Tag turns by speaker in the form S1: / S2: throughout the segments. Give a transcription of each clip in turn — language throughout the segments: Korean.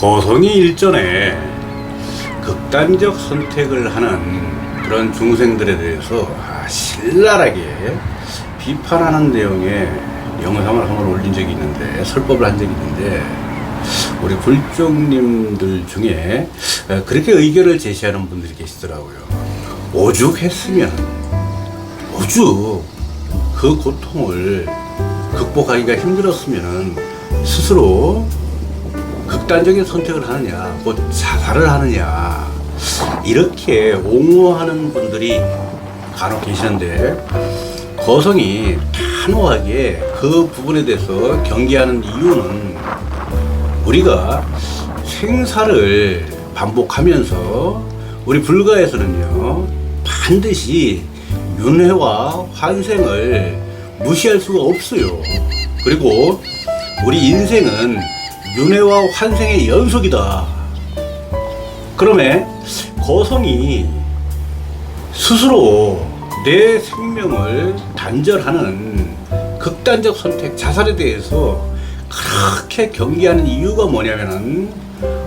S1: 고성이 일전에 극단적 선택을 하는 그런 중생들에 대해서 아, 신랄하게 비판하는 내용의 영상을 한번 올린 적이 있는데 설법을 한 적이 있는데 우리 불종님들 중에 어, 그렇게 의견을 제시하는 분들이 계시더라고요. 오죽했으면 오죽 그 고통을 극복하기가 힘들었으면 스스로 극단적인 선택을 하느냐, 곧 자살을 하느냐, 이렇게 옹호하는 분들이 간혹 계시는데, 거성이 단호하게 그 부분에 대해서 경계하는 이유는 우리가 생사를 반복하면서 우리 불가에서는요, 반드시 윤회와 환생을 무시할 수가 없어요. 그리고 우리 인생은 윤회와 환생의 연속이다. 그러면 거성이 스스로 내 생명을 단절하는 극단적 선택, 자살에 대해서 그렇게 경계하는 이유가 뭐냐면은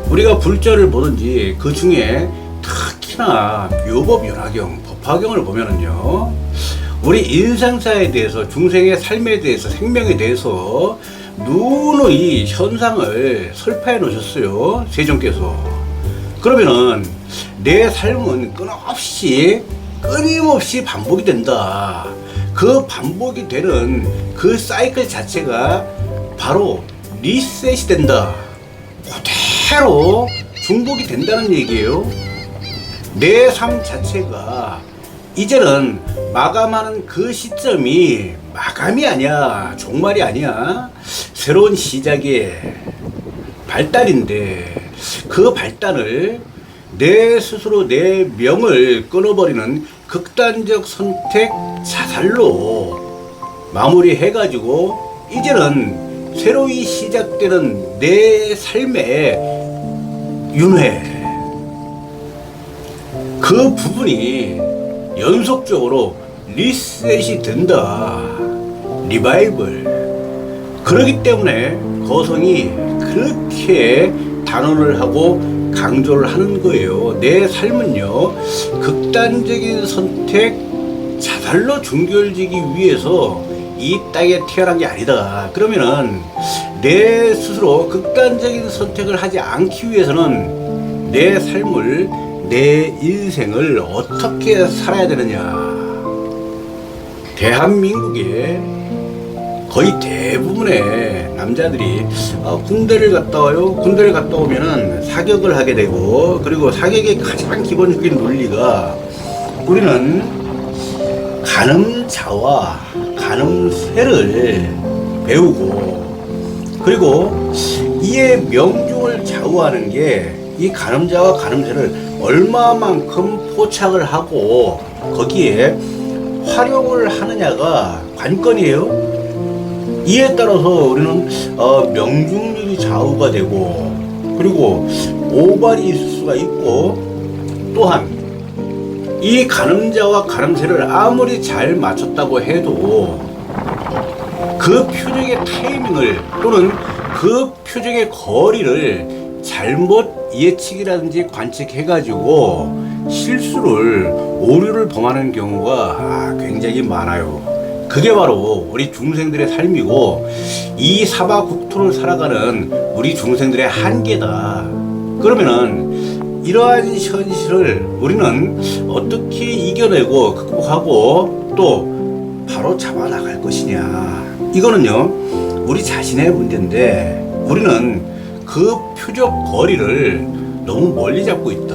S1: 우리가 불자를 보든지 그 중에 특히나 묘법 연화경, 법화경을 보면은요, 우리 인생사에 대해서, 중생의 삶에 대해서, 생명에 대해서 누누이 현상을 설파해 놓으셨어요. 세종께서. 그러면은 내 삶은 끊임없이 끊임없이 반복이 된다. 그 반복이 되는 그 사이클 자체가 바로 리셋이 된다. 그대로 중복이 된다는 얘기예요. 내 삶 자체가 이제는 마감하는 그 시점이 마감이 아니야. 종말이 아니야. 새로운 시작의 발달인데 그 발달을 내 스스로 내 명을 끊어버리는 극단적 선택 자살로 마무리해가지고 이제는 새로이 시작되는 내 삶의 윤회 그 부분이 연속적으로 리셋이 된다. 리바이벌. 그렇기 때문에 거성이 그렇게 단언을 하고 강조를 하는 거예요. 내 삶은요, 극단적인 선택, 자살로 중결지기 위해서 이 땅에 태어난 게 아니다. 그러면은 내 스스로 극단적인 선택을 하지 않기 위해서는 내 삶을, 내 인생을 어떻게 살아야 되느냐. 대한민국의 거의 대부분의 남자들이 어, 군대를 갔다 와요. 군대를 갔다 오면은 사격을 하게 되고 그리고 사격의 가장 기본적인 논리가 우리는 간음자와 간음쇠를 배우고 그리고 이의 명중을 좌우하는 게이 간음자와 간음쇠를 얼마만큼 포착을 하고 거기에 활용을 하느냐가 관건이에요. 이에 따라서 우리는 어, 명중률이 좌우가 되고 그리고 오발이 있을 수가 있고 또한 이 가늠자와 가늠쇠를 아무리 잘 맞췄다고 해도 그 표적의 타이밍을 또는 그 표적의 거리를 잘못 예측이라든지 관측해가지고 실수를 오류를 범하는 경우가 아, 굉장히 많아요. 그게 바로 우리 중생들의 삶이고 이 사바국토를 살아가는 우리 중생들의 한계다. 그러면은 이러한 현실을 우리는 어떻게 이겨내고 극복하고 또 바로 잡아 나갈 것이냐. 이거는요, 우리 자신의 문제인데 우리는 그 표적 거리를 너무 멀리 잡고 있다.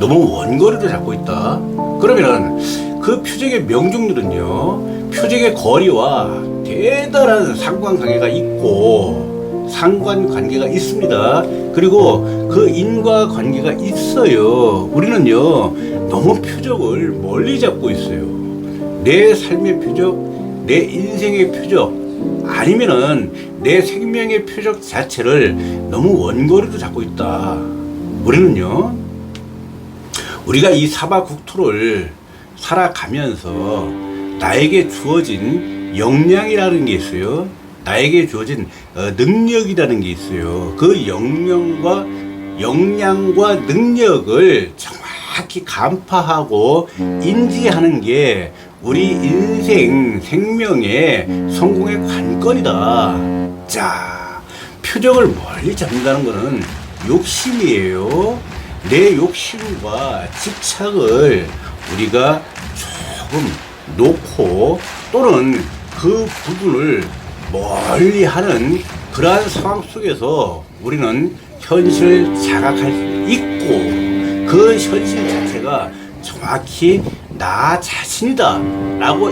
S1: 너무 원거리로 잡고 있다. 그러면 그 표적의 명중률은요, 표적의 거리와 대단한 상관관계가 있고, 상관관계가 있습니다. 그리고 그 인과 관계가 있어요. 우리는요, 너무 표적을 멀리 잡고 있어요. 내 삶의 표적, 내 인생의 표적, 아니면은 내 생명의 표적 자체를 너무 원거리로 잡고 있다. 우리는요, 우리가 이 사바국토를 살아가면서 나에게 주어진 역량이라는 게 있어요. 나에게 주어진 어, 능력이라는 게 있어요. 그 역량과 역량과 능력을 정확히 간파하고 인지하는 게 우리 인생 생명의 성공의 관건이다. 자, 표적을 멀리 잡는다는 것은 욕심이에요. 내 욕심과 집착을 우리가 조금 놓고 또는 그 부분을 멀리 하는 그러한 상황 속에서 우리는 현실을 자각할 수 있고 그 현실 자체가 정확히 나 자신이다 라고